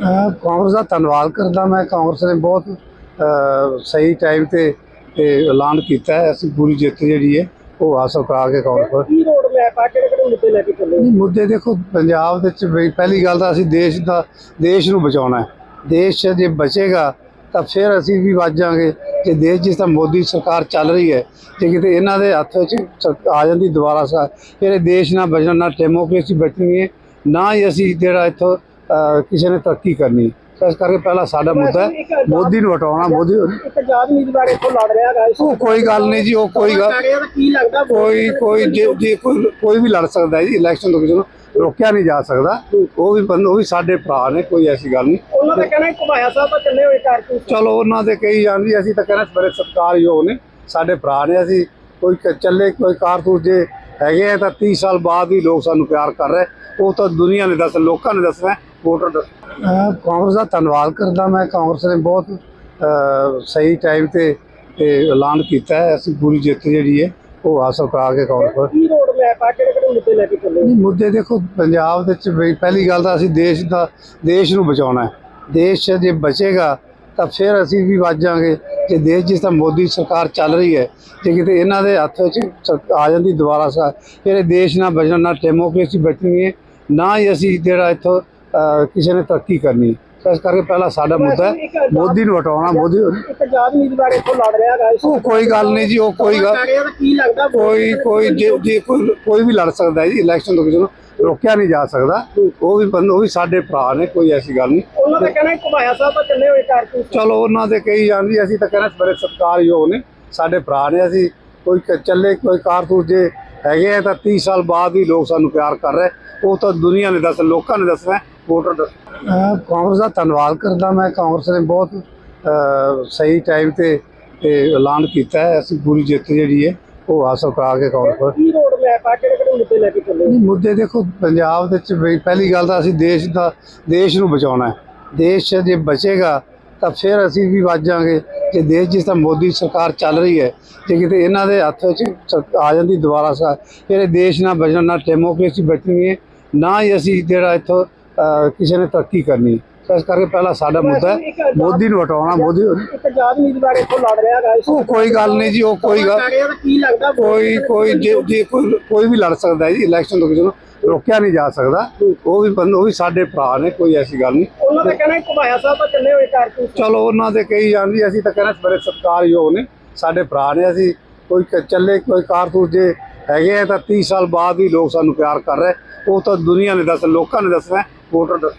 ਕਾਂਗਰਸ ਦਾ ਧੰਨਵਾਦ ਕਰਦਾ ਮੈਂ। ਕਾਂਗਰਸ ਨੇ ਬਹੁਤ ਸਹੀ ਟਾਈਮ ਤੇ ਐਲਾਨ ਕੀਤਾ ਹੈ। ਅਸੀਂ ਪੂਰੀ ਜਿੱਤ ਜਿਹੜੀ ਹੈ ਉਹ ਹਾਸਲ ਕਰਾ ਕੇ ਕਾਂਗਰਸ ਕੀ ਰੋਡ ਮੈਪ ਆ ਕਿਹੜੇ ਕਿਹੜੇ ਮੁੱਦੇ ਲੈ ਕੇ ਚੱਲੇ? ਮੁੱਦੇ ਦੇਖੋ ਪੰਜਾਬ ਦੇ ਵਿੱਚ ਪਹਿਲੀ ਗੱਲ ਤਾਂ ਅਸੀਂ ਦੇਸ਼ ਦਾ ਦੇਸ਼ ਨੂੰ ਬਚਾਉਣਾ ਹੈ। ਦੇਸ਼ ਜੇ ਬਚੇਗਾ ਤਾਂ ਫਿਰ ਅਸੀਂ ਵੀ ਵਾਜਾਂਗੇ ਜੇ ਦੇਸ਼ ਜਿਸ ਤਰ੍ਹਾਂ ਮੋਦੀ ਸਰਕਾਰ ਚੱਲ ਰਹੀ ਹੈ ਜੇ ਕਿਤੇ ਇਹਨਾਂ ਦੇ ਹੱਥ ਵਿੱਚ ਆ ਜਾਂਦੀ ਦੁਬਾਰਾ ਸਾ ਫਿਰ ਦੇਸ਼ ਨਾ ਬਚਣਾ ਨਾ ਡੈਮੋਕ੍ਰੇਸੀ ਬਚਣੀ ਹੈ ਨਾ ਹੀ ਅਸੀਂ ਜਿਹੜਾ ਇੱਥੋਂ ਕਿਸੇ ਨੇ ਤਰੱਕੀ ਕਰਨੀ। ਹੈ। ਇਸ ਕਰਕੇ ਪਹਿਲਾ ਸਾਡਾ ਮੁੱਦਾ ਹੈ ਮੋਦੀ ਨੂੰ ਹਟਾਉਣਾ ਮੋਦੀ ਆਜ਼ਾਦ ਉਮੀਦਵਾਰ ਇੱਥੋਂ ਲੜ ਰਿਹਾ ਹੈਗਾ ਇਸ ਉਹ ਕੋਈ ਗੱਲ ਨਹੀਂ ਜੀ ਉਹ ਕੋਈ ਗੱਲ ਲੜ ਰਿਹਾ ਤਾਂ ਕੀ ਲੱਗਦਾ? ਕੋਈ ਕੋਈ ਜੇ ਜੇ ਕੋਈ ਕੋਈ ਵੀ ਲੜ ਸਕਦਾ ਹੈ ਜੀ ਇਲੈਕਸ਼ਨ ਤੋਂ ਕਿਸੇ ਨੂੰ ਰੋਕਿਆ ਨਹੀਂ ਜਾ ਸਕਦਾ। ਉਹ ਵੀ ਬੰਦ ਉਹ ਵੀ ਸਾਡੇ ਭਰਾ ਨੇ ਕੋਈ ਐਸੀ ਗੱਲ ਨਹੀਂ। ਉਹਨਾਂ ਦਾ ਕਹਿਣਾ ਘੁਮਾਇਆ ਸਾਹਿਬ ਤਾਂ ਚੱਲੇ ਹੋਏ ਕਾਰਤੂਸ ਚਲੋ ਉਹਨਾਂ ਦੇ ਕਹੀ ਜਾਂਦੀ ਅਸੀਂ ਤਾਂ ਕਹਿੰਦੇ ਬੜੇ ਸਤਿਕਾਰਯੋਗ ਨੇ। ਸਾਡੇ ਭਰਾ ਨੇ ਅਸੀਂ ਕੋਈ ਕ- ਚੱਲੇ ਕੋਈ ਕਾਰਤੂਸ ਜੇ ਹੈਗੇ ਆ ਤਾਂ 30 ਸਾਲ ਬਾਅਦ ਵੀ ਲੋਕ ਸਾਨੂੰ ਪਿਆਰ ਕਰ ਰਹੇ। ਉਹ ਤਾਂ ਦੁਨੀਆ ਨੇ ਦੱਸ ਲੋਕਾਂ ਨੇ ਦੱਸਣਾ ਵੋਟਰ ਦੱਸ ਕਾਂਗਰਸ ਦਾ ਧੰਨਵਾਦ ਕਰਦਾ ਮੈਂ। ਕਾਂਗਰਸ ਨੇ ਬਹੁਤ ਸਹੀ ਟਾਈਮ ਤੇ ਐਲਾਨ ਕੀਤਾ ਹੈ। ਅਸੀਂ ਪੂਰੀ ਜਿੱਤ ਜਿਹੜੀ ਹੈ ਉਹ ਹਾਸਲ ਕਰਾ ਕੇ ਕਾਂਗਰਸ ਪਰ। ਕੀ ਰੋਡ ਮੈਪ ਆ? ਕਿਹੜੇ ਕਿਹੜੇ ਮੁੱਦੇ ਲੈ ਕੇ ਚੱਲੇ? ਮੁੱਦੇ ਦੇਖੋ ਪੰਜਾਬ ਦੇ ਵਿੱਚ ਪਹਿਲੀ ਗੱਲ ਤਾਂ ਅਸੀਂ ਦੇਸ਼ ਦਾ ਦੇਸ਼ ਨੂੰ ਬਚਾਉਣਾ ਹੈ। ਦੇਸ਼ ਜੇ ਬਚੇਗਾ ਤਾਂ ਫਿਰ ਅਸੀਂ ਵੀ ਵਾਜਾਂਗੇ ਜੇ ਦੇਸ਼ ਜਿਸ ਤਰ੍ਹਾਂ ਮੋਦੀ ਸਰਕਾਰ ਚੱਲ ਰਹੀ ਹੈ ਜੇ ਕਿਤੇ ਇਹਨਾਂ ਦੇ ਹੱਥ ਵਿੱਚ ਆ ਜਾਂਦੀ ਦੁਬਾਰਾ ਸਾ ਫਿਰ ਦੇਸ਼ ਨਾ ਬਚਣਾ ਨਾ ਡੈਮੋਕ੍ਰੇਸੀ ਬਚਣੀ ਹੈ ਨਾ ਹੀ ਅਸੀਂ ਜਿਹੜਾ ਇੱਥੋਂ ਕਿਸੇ ਨੇ ਤਰੱਕੀ ਕਰਨੀ। ਹੈ। ਇਸ ਕਰਕੇ ਪਹਿਲਾ ਸਾਡਾ ਮੁੱਦਾ ਹੈ ਮੋਦੀ ਨੂੰ ਹਟਾਉਣਾ ਮੋਦੀ ਇੱਕ ਆਜ਼ਾਦ ਉਮੀਦਵਾਰ ਇੱਥੋਂ ਲੜ ਰਿਹਾ ਇਸ ਉਹ ਕੋਈ ਗੱਲ ਨਹੀਂ ਜੀ ਉਹ ਕੋਈ ਗੱਲ ਕੀ ਲੱਗਦਾ? ਕੋਈ ਕੋਈ ਜੇ ਕੋਈ ਵੀ ਲੜ ਸਕਦਾ ਹੈ ਜੀ ਇਲੈਕਸ਼ਨ ਤੋਂ ਕਿਸੇ ਨੂੰ ਰੋਕਿਆ ਨਹੀਂ ਜਾ ਸਕਦਾ। ਉਹ ਵੀ ਉਹ ਵੀ ਸਾਡੇ ਭਰਾ ਨੇ ਕੋਈ ਐਸੀ ਗੱਲ ਨਹੀਂ। ਉਹਨਾਂ ਦਾ ਕਹਿਣਾ ਘੁਮਾਇਆ ਸਾਹਿਬ ਤਾਂ ਚੱਲੇ ਹੋਏ ਕਾਰਤੂਸ ਚਲੋ ਉਹਨਾਂ ਦੇ ਕਹੀ ਜਾਂਦੀ ਅਸੀਂ ਤਾਂ ਕਹਿੰਦੇ ਬੜੇ ਸਤਿਕਾਰਯੋਗ ਨੇ ਸਾਡੇ ਭਰਾ ਨੇ ਅਸੀਂ ਕੋਈ ਕ- ਚੱਲੇ ਕੋਈ ਕਾਰਤੂਸ ਜੇ ਹੈਗੇ ਆ ਤਾਂ 30 ਸਾਲ ਬਾਅਦ ਵੀ ਲੋਕ ਸਾਨੂੰ ਪਿਆਰ ਕਰ ਰਹੇ। ਉਹ ਤਾਂ ਦੁਨੀਆ ਨੇ ਦੱਸ ਲੋਕਾਂ ਨੇ ਦੱਸਣਾ ਵੋਟਰ ਦੱਸ ਕਾਂਗਰਸ ਦਾ ਧੰਨਵਾਦ ਕਰਦਾ ਮੈਂ। ਕਾਂਗਰਸ ਨੇ ਬਹੁਤ ਸਹੀ ਟਾਈਮ ਤੇ ਤੇ ਐਲਾਨ ਕੀਤਾ ਹੈ। ਅਸੀਂ ਪੂਰੀ ਜਿੱਤ ਜਿਹੜੀ ਹੈ ਉਹ ਹਾਸਲ ਕਰਾ ਕੇ ਕਾਂਗਰਸ ਪਰ ਕੀ ਰੋਡ ਮੈਪ ਆ? ਕਿਹੜੇ ਕਿਹੜੇ ਮੁੱਦੇ ਲੈ ਕੇ ਚੱਲੇ? ਮੁੱਦੇ ਦੇਖੋ ਪੰਜਾਬ ਦੇ ਵਿੱਚ ਪਹਿਲੀ ਗੱਲ ਤਾਂ ਅਸੀਂ ਦੇਸ਼ ਦਾ ਦੇਸ਼ ਨੂੰ ਬਚਾਉਣਾ ਹੈ। ਦੇਸ਼ ਜੇ ਬਚੇਗਾ ਤਾਂ ਫਿਰ ਅਸੀਂ ਵੀ ਵਾਜਾਂਗੇ ਜੇ ਦੇਸ਼ ਜਿਸ ਤਰ੍ਹਾਂ ਮੋਦੀ ਸਰਕਾਰ ਚੱਲ ਰਹੀ ਹੈ ਜੇ ਕਿਤੇ ਇਹਨਾਂ ਦੇ ਹੱਥ ਵਿੱਚ ਆ ਜਾਂਦੀ ਦੁਬਾਰਾ ਸਾ ਫਿਰ ਦੇਸ਼ ਨਾ ਬਚਣਾ ਨਾ ਡੈਮੋਕ੍ਰੇਸੀ ਬਚਣੀ ਹੈ ਨਾ ਹੀ ਅਸੀਂ ਜਿਹੜਾ ਇੱਥੋਂ ਕਿਸੇ ਨੇ ਤਰੱਕੀ ਕਰਨੀ। ਹੈ। ਇਸ ਕਰਕੇ ਪਹਿਲਾ ਸਾਡਾ ਮੁੱਦਾ ਹੈ ਮੋਦੀ ਨੂੰ ਹਟਾਉਣਾ ਮੋਦੀ ਆਜ਼ਾਦ ਉਮੀਦਵਾਰ ਇੱਥੋਂ ਲੜ ਰਿਹਾ ਇਸ ਉਹ ਕੋਈ ਗੱਲ ਨਹੀਂ ਜੀ ਉਹ ਕੋਈ ਗੱਲ ਕੀ ਲੱਗਦਾ? ਕੋਈ ਕੋਈ ਜੇ ਕੋਈ ਵੀ ਲੜ ਸਕਦਾ ਹੈ ਜੀ ਇਲੈਕਸ਼ਨ ਤੋਂ ਕਿਸੇ ਨੂੰ ਰੋਕਿਆ ਨਹੀਂ ਜਾ ਸਕਦਾ। ਉਹ ਵੀ ਬੰਦ ਉਹ ਵੀ ਸਾਡੇ ਭਰਾ ਨੇ ਕੋਈ ਐਸੀ ਗੱਲ ਨਹੀਂ। ਉਹਨਾਂ ਦਾ ਕਹਿਣਾ ਘੁਮਾਇਆ ਸਾਹਿਬ ਤਾਂ ਚੱਲੇ ਹੋਏ ਕਾਰਤੂਸ ਚਲੋ ਉਹਨਾਂ ਦੇ ਕਹੀ ਜਾਂਦੀ ਅਸੀਂ ਤਾਂ ਕਹਿੰਦੇ ਬੜੇ ਸਤਿਕਾਰਯੋਗ ਨੇ ਸਾਡੇ ਭਰਾ ਨੇ ਅਸੀਂ ਕੋਈ ਚੱਲੇ ਕੋਈ ਕਾਰਤੂਸ ਜੇ ਹੈਗੇ ਆ ਤਾਂ 30 ਸਾਲ ਬਾਅਦ ਵੀ ਲੋਕ ਸਾਨੂੰ ਪਿਆਰ ਕਰ ਰਹੇ। ਉਹ ਤਾਂ ਦੁਨੀਆ ਨੇ ਦੱਸ ਲੋਕਾਂ ਨੇ ਦੱਸਣਾ ਵੋਟਰ ਦੱਸ